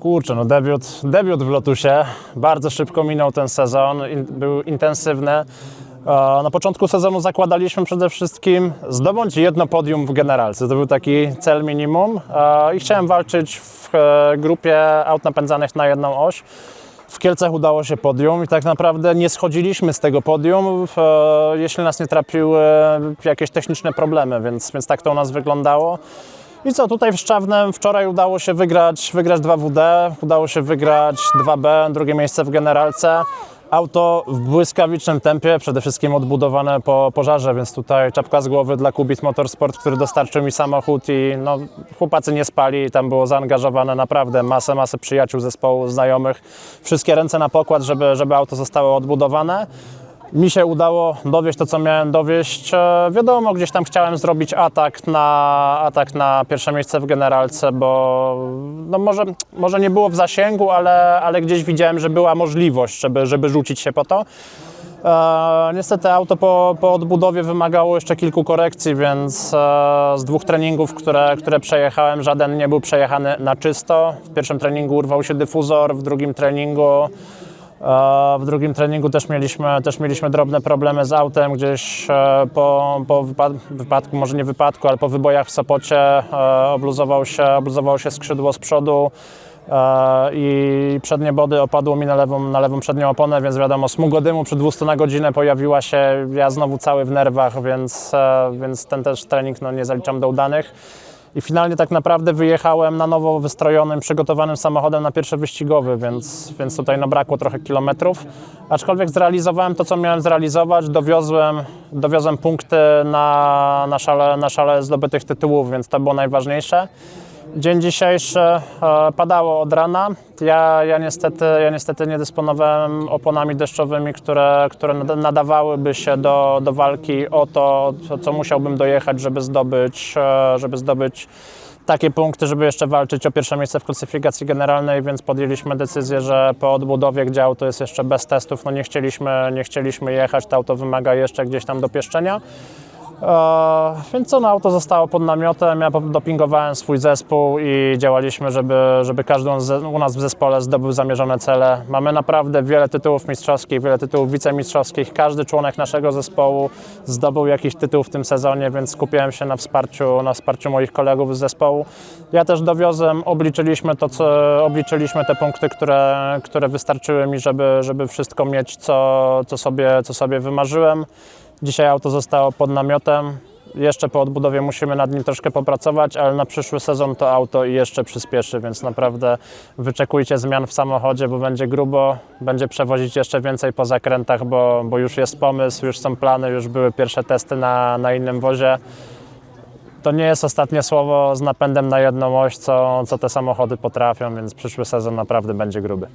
kurczę, no debiut, debiut w Lotusie. Bardzo szybko minął ten sezon, in, był intensywny. E, Na początku sezonu zakładaliśmy przede wszystkim zdobądź jedno podium w generalce. To był taki cel minimum E, i chciałem walczyć w e, grupie aut napędzanych na jedną oś. W Kielcach udało się podium i tak naprawdę nie schodziliśmy z tego podium, jeśli nas nie trapiły jakieś techniczne problemy, więc, więc tak to u nas wyglądało. I co, tutaj w Szczawnem wczoraj udało się wygrać, wygrać 2WD, udało się wygrać 2B, drugie miejsce w generalce. Auto w błyskawicznym tempie, przede wszystkim odbudowane po pożarze, więc tutaj czapka z głowy dla Kubit Motorsport, który dostarczył mi samochód i no, chłopacy nie spali, tam było zaangażowane naprawdę masę, masę przyjaciół zespołu, znajomych. Wszystkie ręce na pokład, żeby, żeby auto zostało odbudowane. Mi się udało dowieść to, co miałem dowieść. E, Wiadomo, gdzieś tam chciałem zrobić atak na, atak na pierwsze miejsce w generalce, bo no może, może nie było w zasięgu, ale, ale gdzieś widziałem, że była możliwość, żeby, żeby rzucić się po to. E, niestety auto po, po odbudowie wymagało jeszcze kilku korekcji, więc e, z dwóch treningów, które, które przejechałem, żaden nie był przejechany na czysto. W pierwszym treningu urwał się dyfuzor, w drugim treningu W drugim treningu też mieliśmy, też mieliśmy drobne problemy z autem, gdzieś e, po, po wypad- wypadku, może nie wypadku, ale po wybojach w Sopocie e, obluzował się, obluzowało się skrzydło z przodu e, i przednie body opadło mi na lewą, na lewą przednią oponę, więc wiadomo, smugo dymu przy 200 na godzinę pojawiła się, ja znowu cały w nerwach, więc, więc ten też trening no, nie zaliczam do udanych. I finalnie tak naprawdę wyjechałem na nowo wystrojonym, przygotowanym samochodem na pierwszy wyścigowy, więc, więc tutaj no brakło trochę kilometrów. Aczkolwiek zrealizowałem to, co miałem zrealizować, dowiozłem, dowiozłem punkty na, na, szale, na szale zdobytych tytułów, więc to było najważniejsze. Dzień dzisiejszy e, padało od rana. Ja, ja, niestety, ja niestety nie dysponowałem oponami deszczowymi, które, które nada- nadawałyby się do, do walki o to, co- co musiałbym dojechać, żeby zdobyć, e, żeby zdobyć takie punkty, żeby jeszcze walczyć o pierwsze miejsce w klasyfikacji generalnej, więc podjęliśmy decyzję, że po odbudowie, gdzie auto jest jeszcze bez testów, no nie chcieliśmy, nie chcieliśmy jechać, to auto wymaga jeszcze gdzieś tam dopieszczenia. E, więc co, no auto zostało pod namiotem, ja dopingowałem swój zespół i działaliśmy, żeby, żeby każdy u nas w zespole zdobył zamierzone cele. Mamy naprawdę wiele tytułów mistrzowskich, wiele tytułów wicemistrzowskich. Każdy członek naszego zespołu zdobył jakiś tytuł w tym sezonie, więc skupiłem się na wsparciu, na wsparciu moich kolegów z zespołu. Ja też dowiozłem, obliczyliśmy to, co, obliczyliśmy te punkty, które, które wystarczyły mi, żeby, żeby wszystko mieć, co, co, sobie, co sobie wymarzyłem. Dzisiaj auto zostało pod namiotem. Jeszcze po odbudowie musimy nad nim troszkę popracować, ale na przyszły sezon to auto jeszcze przyspieszy, więc naprawdę wyczekujcie zmian w samochodzie, bo będzie grubo, będzie przewozić jeszcze więcej po zakrętach, bo, bo już jest pomysł, już są plany, już były pierwsze testy na, na innym wozie. To nie jest ostatnie słowo z napędem na jedną oś, co, co te samochody potrafią, więc przyszły sezon naprawdę będzie gruby.